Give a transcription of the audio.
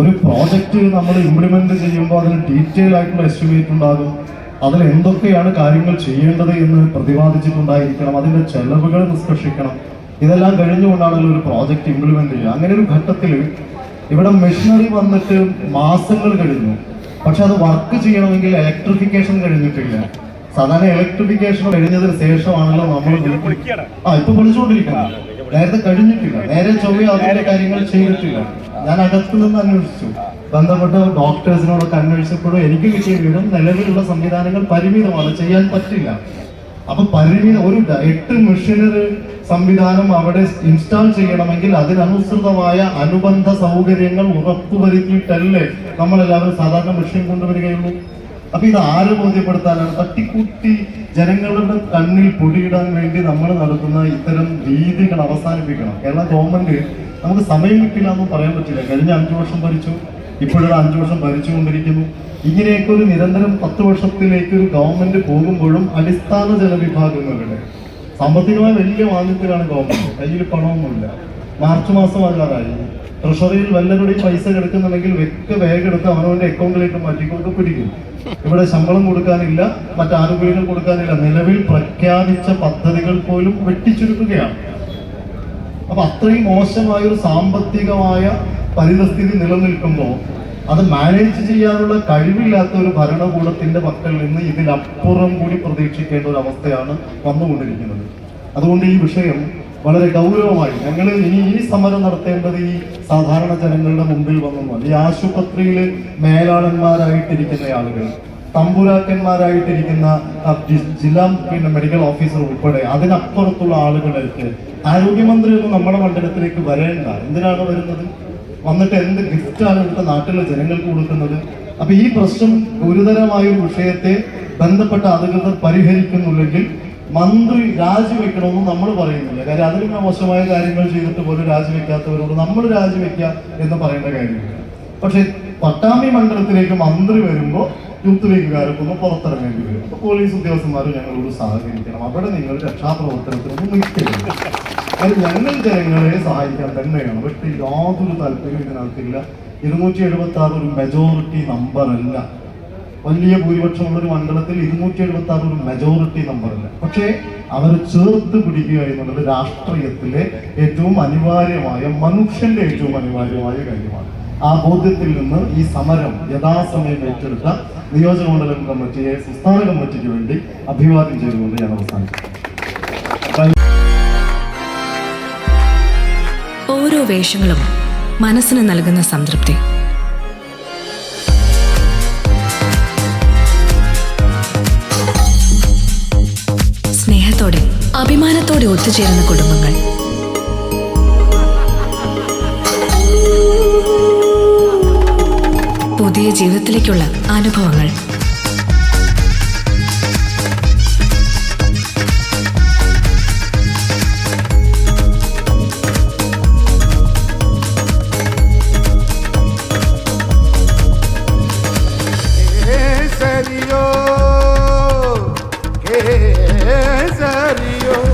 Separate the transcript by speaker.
Speaker 1: ഒരു പ്രോജക്റ്റ് നമ്മൾ ഇംപ്ലിമെന്റ് ചെയ്യുമ്പോൾ അതിന് ഡീറ്റെയിൽ ആയിട്ടുള്ള എസ്റ്റിമേറ്റ് ഉണ്ടാകും. അതിൽ എന്തൊക്കെയാണ് കാര്യങ്ങൾ ചെയ്യേണ്ടത് എന്ന് പ്രതിപാദിച്ചിട്ടുണ്ടായിരിക്കണം. അതിന്റെ ചെലവുകൾ നിഷ്കർഷിക്കണം. ഇതെല്ലാം കഴിഞ്ഞുകൊണ്ടാണല്ലോ ഒരു പ്രോജക്റ്റ് ഇംപ്ലിമെന്റ് ചെയ്യുക. അങ്ങനെ ഒരു ഘട്ടത്തിൽ ഇവിടെ മെഷീനറി വന്നിട്ട് മാസങ്ങൾ കഴിഞ്ഞു. പക്ഷെ അത് വർക്ക് ചെയ്യണമെങ്കിൽ ഇലക്ട്രിഫിക്കേഷൻ കഴിഞ്ഞിട്ടില്ല. സാധാരണ ഇലക്ട്രിഫിക്കേഷൻ കഴിഞ്ഞതിന് ശേഷമാണല്ലോ നമ്മൾ ആ ഇപ്പൊ വിളിച്ചുകൊണ്ടിരിക്കുന്നത് നേരത്തെ കഴിഞ്ഞിട്ടില്ല. നേരെ ചൊവ്വ അതിന്റെ കാര്യങ്ങൾ ചെയ്തിട്ടില്ല. ഞാൻ അകത്തു നിന്ന് അന്വേഷിച്ചു. ബന്ധപ്പെട്ട ഡോക്ടേഴ്സിനോടൊക്കെ അന്വേഷിച്ചപ്പോഴും എനിക്ക് കിട്ടിയ വിവരം നിലവിലുള്ള സംവിധാനങ്ങൾ പരിമിതമാണ്. ചെയ്യാൻ പറ്റില്ല. അപ്പൊ പരിമിത ഒരു എട്ട് മെഷീനറി സംവിധാനം അവിടെ ഇൻസ്റ്റാൾ ചെയ്യണമെങ്കിൽ അതിനനുസൃതമായ അനുബന്ധ സൗകര്യങ്ങൾ ഉറപ്പുവരുത്തിയിട്ടല്ലേ നമ്മളെല്ലാവരും സാധാരണ മെഷീൻ കൊണ്ടുവരികയുള്ളൂ? അപ്പൊ ഇത് ആര് ബോധ്യപ്പെടുത്താനാണ്? തട്ടിക്കൂട്ടി ജനങ്ങളുടെ കണ്ണിൽ പൊടിയിടാൻ വേണ്ടി നമ്മൾ നടത്തുന്ന ഇത്തരം രീതികൾ അവസാനിപ്പിക്കണം. കേരള ഗവൺമെന്റ് നമുക്ക് സമയം കിട്ടില്ല പറയാൻ പറ്റില്ല. കഴിഞ്ഞ അഞ്ചു വർഷം ഭരിച്ചു ഇപ്പോഴൊരു അഞ്ചു വർഷം ഭരിച്ചുകൊണ്ടിരിക്കുന്നു. ഇങ്ങനെയൊക്കെ ഒരു നിരന്തരം പത്ത് വർഷത്തിലേക്ക് ഒരു ഗവൺമെന്റ് പോകുമ്പോഴും അടിസ്ഥാന ജനവിഭാഗങ്ങളുടെ സാമ്പത്തികമായി വലിയ മാന്ദ്യത്തിലാണ് ഗവൺമെന്റ് കയ്യിൽ പണമൊന്നുമില്ല. മാർച്ച് മാസം ആകാറായി ട്രഷറിയിൽ വല്ലവരുടെയും പൈസ കിടക്കുന്നുണ്ടെങ്കിൽ വെക്ക് വേഗം എടുത്ത് അവനവന്റെ അക്കൗണ്ടിലേക്ക് മാറ്റിക്കൊണ്ട് പിടിക്കും. ഇവിടെ ശമ്പളം കൊടുക്കാനില്ല മറ്റാനുകൂല്യങ്ങൾ കൊടുക്കാനില്ല. നിലവിൽ പ്രഖ്യാപിച്ച പദ്ധതികൾ പോലും വെട്ടിച്ചുരുക്കുകയാണ്. അപ്പൊ അത്രയും മോശമായ ഒരു സാമ്പത്തികമായ പരിതസ്ഥിതി നിലനിൽക്കുമ്പോൾ അത് മാനേജ് ചെയ്യാനുള്ള കഴിവില്ലാത്ത ഒരു ഭരണകൂടത്തിന്റെ പക്കൽ നിന്ന് ഇതിലപ്പുറം കൂടി പ്രതീക്ഷിക്കേണ്ട ഒരു അവസ്ഥയാണ് വന്നുകൊണ്ടിരിക്കുന്നത്. അതുകൊണ്ട് ഈ വിഷയം വളരെ ഗൗരവമായി ഞങ്ങൾ ഇനി ഈ സമരം നടത്തേണ്ടത് ഈ സാധാരണ ജനങ്ങളുടെ മുമ്പിൽ വന്നൊന്നുമല്ല ഈ ആശുപത്രിയിൽ മേലാളന്മാരായിട്ടിരിക്കുന്ന ആളുകൾ തമ്പുരാക്കന്മാരായിട്ടിരിക്കുന്ന ജില്ലാ പിന്നെ മെഡിക്കൽ ഓഫീസർ ഉൾപ്പെടെ അതിനപ്പുറത്തുള്ള ആളുകളേക്ക് ആരോഗ്യമന്ത്രി ഒന്നും നമ്മുടെ മണ്ഡലത്തിലേക്ക് വരേണ്ട. എന്തിനാണ് വരുന്നത്? വന്നിട്ട് എന്ത് ഗിഫ്റ്റാണ് ഇവിടുത്തെ നാട്ടിലെ ജനങ്ങൾക്ക് കൊടുക്കുന്നത്? അപ്പൊ ഈ പ്രശ്നം ഗുരുതരമായ ഒരു വിഷയത്തെ ബന്ധപ്പെട്ട അധികൃതർ പരിഹരിക്കുന്നില്ലെങ്കിൽ മന്ത്രി രാജിവെക്കണമെന്ന് നമ്മൾ പറയുന്നില്ല. കാര്യം അതിലും മോശമായ കാര്യങ്ങൾ ചെയ്തിട്ട് പോലും രാജിവെക്കാത്തവരോട് നമ്മൾ രാജിവെക്കുക എന്ന് പറയേണ്ട കാര്യമില്ല. പക്ഷെ പട്ടാമ്പി മണ്ഡലത്തിലേക്ക് മന്ത്രി വരുമ്പോൾ യൂത്ത് ലീഗുകാർക്കൊന്ന് പുറത്തിറങ്ങേണ്ടി വരും. അപ്പൊ പോലീസ് ഉദ്യോഗസ്ഥന്മാർ ഞങ്ങളോട് സഹകരിക്കണം. അവിടെ നിങ്ങൾ രക്ഷാപ്രവർത്തനത്തിനൊന്നും നിൽക്കരുത്. അത് ഞങ്ങൾ ജനങ്ങളെ സഹായിക്കാൻ തന്നെയാണ്. പക്ഷേ യാതൊരു താല്പര്യം ഇതിനകത്തില്ല. ഇരുന്നൂറ്റി എഴുപത്തി ആറ് ഒരു മെജോറിറ്റി നമ്പറല്ല വലിയ ഭൂരിപക്ഷമുള്ള ഒരു മണ്ഡലത്തിൽ ഇരുന്നൂറ്റി എഴുപത്തി ആറ് ഒരു മെജോറിറ്റി നമ്പറില്ല പക്ഷേ അവർ ചേർത്ത് പിടിക്കുക എന്നുള്ളത് രാഷ്ട്രീയത്തിലെ ഏറ്റവും അനിവാര്യമായ മനുഷ്യന്റെ ഏറ്റവും അനിവാര്യമായ കാര്യമാണ്. ആ ബോധ്യത്തിൽ നിന്ന് ഈ സമരം യഥാസമയം ഏറ്റെടുത്ത നിയോജക മണ്ഡലം കമ്മിറ്റിയെ സംസ്ഥാന കമ്മിറ്റിക്ക് വേണ്ടി അഭിവാദ്യം ചെയ്തുകൊണ്ട് ഞാൻ അവസാനിക്കും
Speaker 2: ഓരോ വേഷങ്ങളും മനസ്സിന് നൽകുന്ന സംതൃപ്തി. അഭിമാനത്തോടെ ഒത്തുചേരുന്ന കുടുംബങ്ങൾ. പുതിയ ജീവിതത്തിലേക്കുള്ള അനുഭവങ്ങൾ.
Speaker 3: കേസരിയോ?